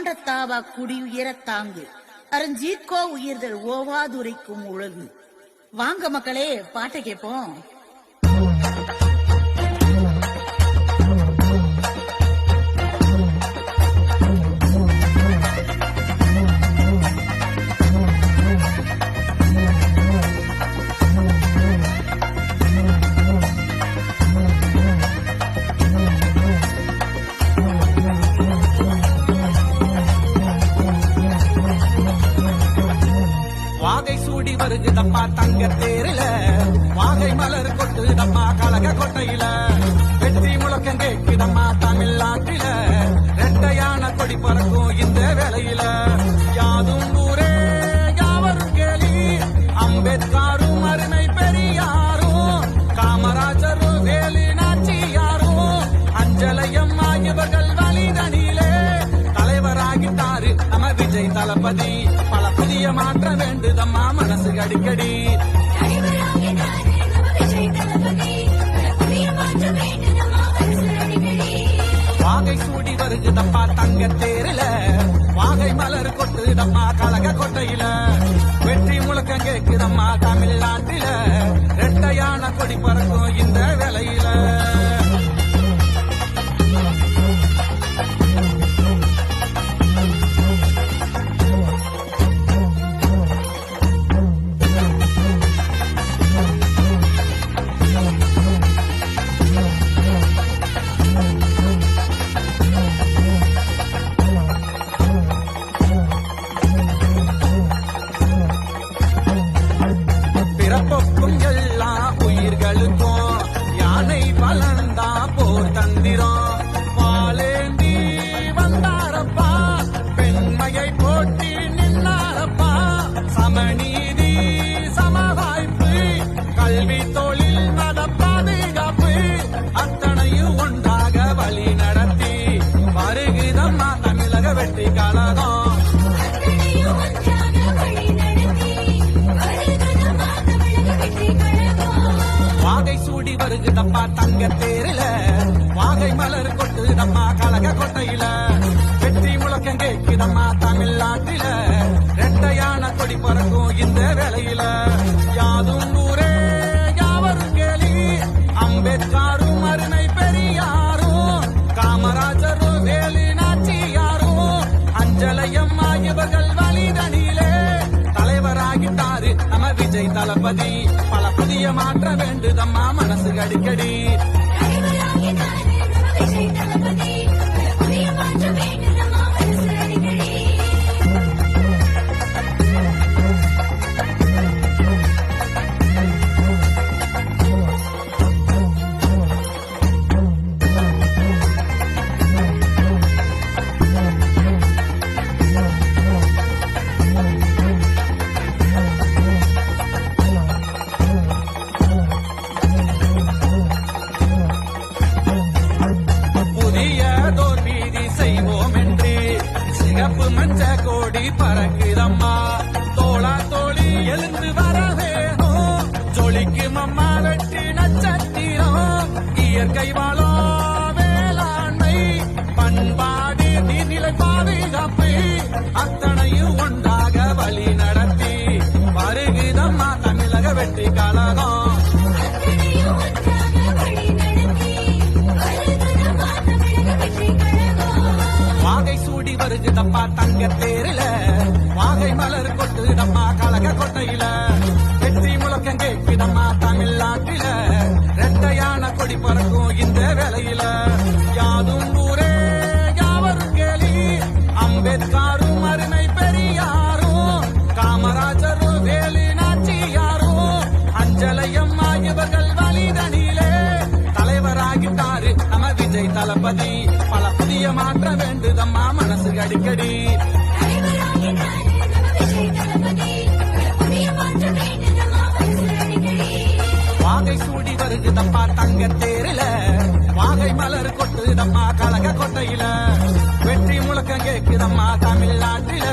மாண்டத்தாவா குடியுயரத் தாங்கு. அருஞ்சீர்க்கோ உயிர்தல் ஓவாதுரைக்கும் உலகு வாங்க மக்களே பாட்டை கேட்போம் சூடி தங்க தேரில வாகை மலர் கொட்டுதம்மா கழக கொட்டையில. வெற்றி முழக்கம் கேட்குதம்மா தமிழ்நாட்டில ரெட்டையான கொடி பறக்கும் இந்த வேளையில. யாதும் ஊரே யாவரும் கேலி அம்பேத்காரும் அருமை பெரியாரும் காமராஜரும் வேலி நாச்சியாரும் அஞ்சலையம்மா ஆகியவர்கள் வழிதனிலே. தலைவராகிட்டாரு நம்ம விஜய் தளபதி. பல மாற்ற வேண்டுதம்மா மனசு அடிக்கடி. வாகை சூடி வருகுதம்மா தங்க தேரில. வாகை மலர் கொட்டுதம்மா கழக கொட்டையில. வெற்றி முழக்கம் கேட்குதம்மா தமிழ்நாட்டில. ரெட்டையான கொடி பறக்கும் இந்த வேலையில போர் தந்திரம் பாலேந்தி வந்தாரப்பா பெண்மையை போட்டி நின்னாரப்பா. சமநீதி சமவாய்ப்பு கல்வி தொழில் மத பாதுகாப்பு அத்தனையும் ஒன்றாக வழி நடத்தி வருகுதம்மா தமிழக வெற்றி வருகுதம்மா தங்க தேரில வாகை மலர் கொட்டுதம்மா கழக கொட்டையில. வெற்றி முழக்கம் கேக்குதம்மா தமிழ்நாட்டில ரெட்டையான கொடி பறக்கும் இந்த வேலையில யாதும் ஊரே யாவரும் கேலி அம்பேத்காரும் அருமை பெரியாரும் காமராஜரும் வேலி நாச்சியாரும் அஞ்சலையம்மா இவர்கள் வழிதனிலே. தலைவராகிட்டாரு நம்ம விஜய் தளபதி. பல மாற்ற வேண்டுதம்மா மனசு அடிக்கடி ஓடி பறக்குதம்மா சூடி தங்க தேரில. வாகை மலர் கொட்டுதம்மா கழக கொட்டையில. வெற்றி முழக்கம் கேக்குதம்மா தமிழ்நாட்டில. ரெட்டையான கொடி பறக்கும் இந்த வேலையில யாதும் ஊரே யாவரும் கேலி. அம்பேத்காரும் அருமை பெரியாரும். காமராஜரும் வேலி நாச்சியாரும். அஞ்சலையம்மா இவர்கள் வழிதனிலே. தலைவராகிட்டாரு நம்ம விஜய் தளபதி. பல மாற்ற வேண்டுதம்மா மனசு அடிக்கடி. வாகை சூடி வருகுதம்மா தங்க தேரில. வாகை மலர் கொட்டுதம்மா கழக கொட்டையில. வெற்றி முழக்கம் கேட்குதம்மா தமிழ்நாட்டில.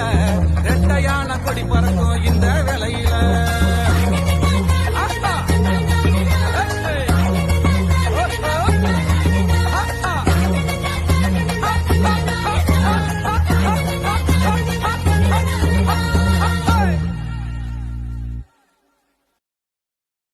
ரெட்டையான கொடி பறக்கும் இந்த வேலையில